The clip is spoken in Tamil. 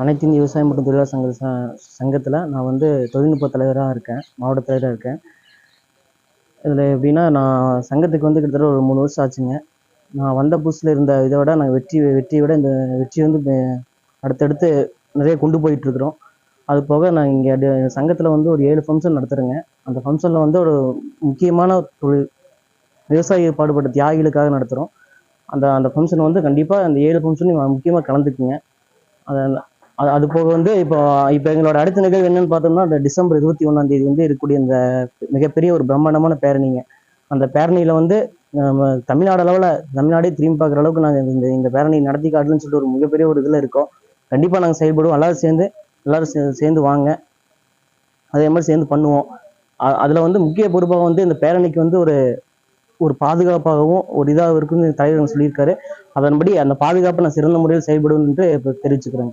அனைத்து இந்திய விவசாயம் மற்றும் தொழிலாளர் சங்க சங்கத்தில் நான் வந்து தொழில்நுட்ப தலைவராக இருக்கேன் மாவட்ட தலைவராக இருக்கேன். இதில் எப்படின்னா நான் சங்கத்துக்கு வந்து கிட்டத்தட்ட ஒரு மூணு வருஷம் ஆச்சுங்க. நான் வந்த புதுசில் இருந்த இதை விட நாங்கள் வெற்றி வெற்றியை விட இந்த வெற்றி வந்து அடுத்தடுத்து நிறைய கொண்டு போயிட்டுருக்குறோம் அது போக நான் இங்கே சங்கத்தில் வந்து ஒரு ஏழு ஃபங்க்ஷன் நடத்துகிறேங்க அந்த ஃபங்க்ஷனில் வந்து ஒரு முக்கியமான தொழில் விவசாய பாடுபட்ட தியாகிகளுக்காக நடத்துகிறோம் அந்த அந்த ஃபங்க்ஷன் வந்து கண்டிப்பாக அந்த ஏழு ஃபங்க்ஷனையும் முக்கியமாக கலந்துக்குங்க. அதை அது அது போக வந்து இப்போ இப்போ எங்களோட அடுத்த நிகழ்வு என்னன்னு பார்த்தோம்னா அந்த டிசம்பர் இருபத்தி ஒன்றாம் தேதி வந்து இருக்கக்கூடிய இந்த மிகப்பெரிய ஒரு பிரம்மாண்டமான பேரணிங்க. அந்த பேரணியில் வந்து நம்ம தமிழ்நாடு அளவில் தமிழ்நாடே திரும்பி பார்க்குற அளவுக்கு நாங்கள் இந்த இந்த பேரணி நடத்தி காட்டலன்னு சொல்லிட்டு ஒரு மிகப்பெரிய ஒரு இதில் இருக்கோம். கண்டிப்பாக நாங்கள் செயல்படுவோம். எல்லாரும் சேர்ந்து எல்லாரும் சே- சேர்ந்து வாங்க. அதே மாதிரி சேர்ந்து பண்ணுவோம். அதில் வந்து முக்கிய பொறுப்பாக வந்து இந்த பேரணிக்கு வந்து ஒரு ஒரு பாதுகாப்பாகவும் ஒரு இதாக இருக்குன்னு தலைவர் சொல்லியிருக்காரு. அதன்படி அந்த பாதுகாப்பை நான் சிறந்த முறையில் செயல்படுவேன் என்று இப்போ தெரிவிச்சுக்கிறேன்